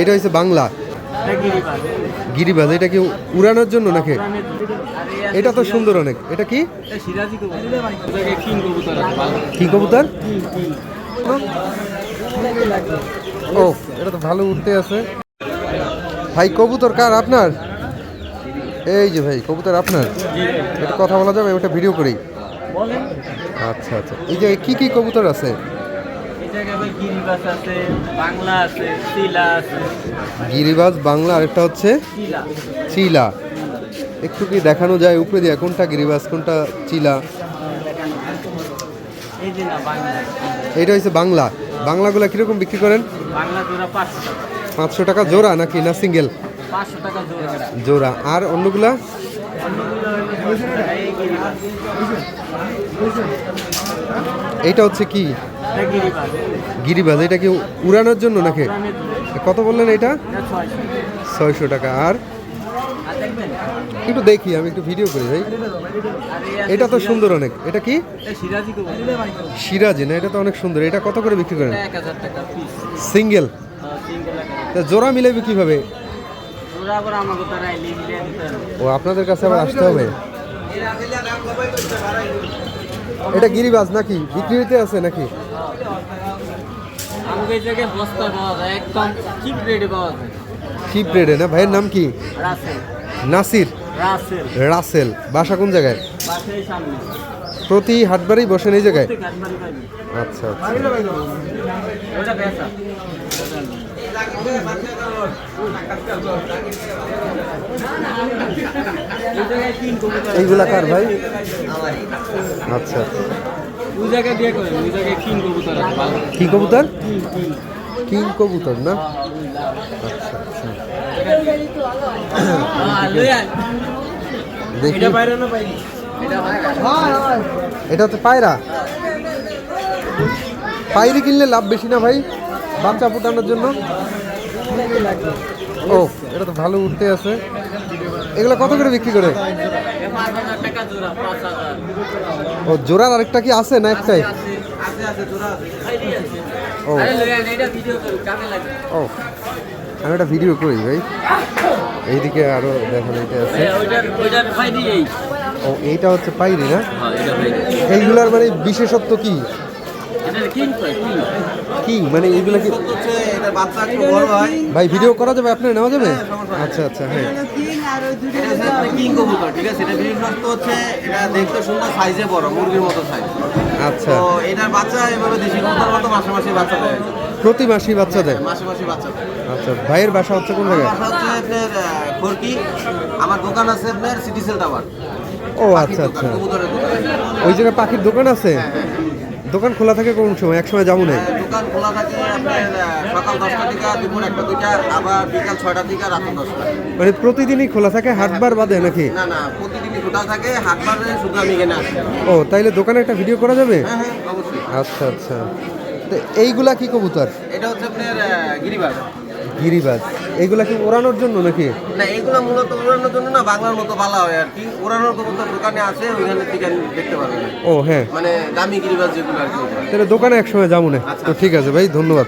এটা হচ্ছে বাংলা। গিরিবাজ, এটা কি উড়ানোর জন্য নাকি? এটা তো সুন্দর অনেক। এটা কি? কিং কবুতর? ও, এটা তো ভালো উঠতে আছে। ভাই, কবুতর কার আপনার? এই যে ভাই, কবুতর আপনার। এটা কথা বলা যাবে, ওটা ভিডিও করি। আচ্ছা আচ্ছা। এই যে, কি কি কবুতর আছে? আছে বাংলা আছে আছে। বাংলা আরেকটা হচ্ছে চিলা। একটু কি দেখানো যায় উপরে দিয়ে? কোনটা গিরিবাজ কোনটা চিলা? এইটা হচ্ছে বাংলা। বাংলাগুলা কীরকম বিক্রি করেন? পাঁচশো টাকা। জোড়া নাকি না সিঙ্গেল? জোড়া। আর অন্যগুলা? এইটা হচ্ছে কি? গিরিবাজ, এটা কি উড়ানোর জন্য নাকি? কত বললেন এটা? ছয়শো টাকা। আর? একটু দেখি, আমি একটু ভিডিও করি ভাই। এটা তো সুন্দর অনেক। এটা কি? সিরাজি, না এটা তো অনেক সুন্দর। এটা কত করে বিক্রি করেন? সিঙ্গেল? জোড়া মিলাবে কীভাবে? ও, আপনাদের কাছে আবার আসতে হবে? এটা গিরিবাজ নাকি? বিক্রি হইতে আছে নাকি? আমাকে এই জায়গায় বস্তা পাওয়া যায় একদম চিপ রেটে পাওয়া যায়। চিপ রেডে না? ভাইয়ের নাম কি? রাসেল। নাসির? রাসেল। রাসেল। বাসা কোন জায়গায়? প্রতি হাটবারেই বসেন এই জায়গায়? আচ্ছা আচ্ছা। এইগুলা কার ভাই? আচ্ছা। কিং কবুতর কি কবুতর? না? দেখি এটা এটা পায়রা। পায়রি কিনলে লাভ বেশি না ভাই বাচ্চা ফুটানোর জন্য। ও এটা তো ভালো উঠতে আছে। এগুলো কত করে বিক্রি করে? ও জোড়ার আরেকটা কি আছে না একটাই? ও। এটা ও আমি একটা ভিডিও করি ভাই। এইদিকে আরও দেখেন এইটা আছে। ও এইটা হচ্ছে পাইরি না? এটা এইগুলার মানে বিশেষত্ব কি? এটা কিং? মানে এইগুলা কি? এটা ভাই ভিডিও করা যাবে? আপনার নেওয়া যাবে? আচ্ছা আচ্ছা হ্যাঁ। এটা হচ্ছে আপনার কিং। কবুতর ঠিক আছে? এটা বিশেষত্ব হচ্ছে এটা দেখতে সুন্দর সাইজে বড় মুরগির মতো সাইজ আচ্ছা। তো এটার বাচ্চা এভাবে দেশি কবুতর মতো মাসে মাসে বাচ্চা দেয়। প্রতি মাসেই বাচ্চা দেয়? মাসে মাসে বাচ্চা দেয়। আচ্ছা ভাইয়ের বাসা হচ্ছে কোন জায়গায়? বাসা হচ্ছে আপনার আহ, খড়কি আমার দোকান আছে আপনার সিটি সেল টাওয়ার ও আচ্ছা আচ্ছা। কবুতরের দোকান। ওই জায়গায় পাখির দোকান আছে? দোকান খোলা থাকে কোন সময়? এক সময় যাব না। আহ, দোকান খোলা থাকে আপনার সকাল দশটা থেকে দুপুর একটা দুইটা আবার বিকাল ছয়টা থেকে রাত দশটা। মানে প্রতিদিনই খোলা থাকে হাটবার বাদে নাকি? না না প্রতিদিনই খোলা থাকে হাটবারে শুধু আমি এখানে আসি। ও তাইলে দোকানে একটা ভিডিও করা যাবে? হ্যাঁ হ্যাঁ অবশ্যই। আচ্ছা আচ্ছা। তো এইগুলা কি কবুতর? এটা হচ্ছে আপনার গিরিবাজ। গিরিবাজ। এইগুলা কি ওড়ানোর জন্য নাকি? না এগুলো মূলত ওড়ানোর জন্য না বাংলার মতো ভালো হয় আর কি। ওড়ানোর কবুতর দোকানে আছে ওইখানে থেকে দেখতে পারবেন ও হ্যাঁ। মানে দামি গিরিবাজ যেগুলো আর কি। তাহলে দোকানে একসময় যাব না। তো ঠিক আছে ভাই ধন্যবাদ।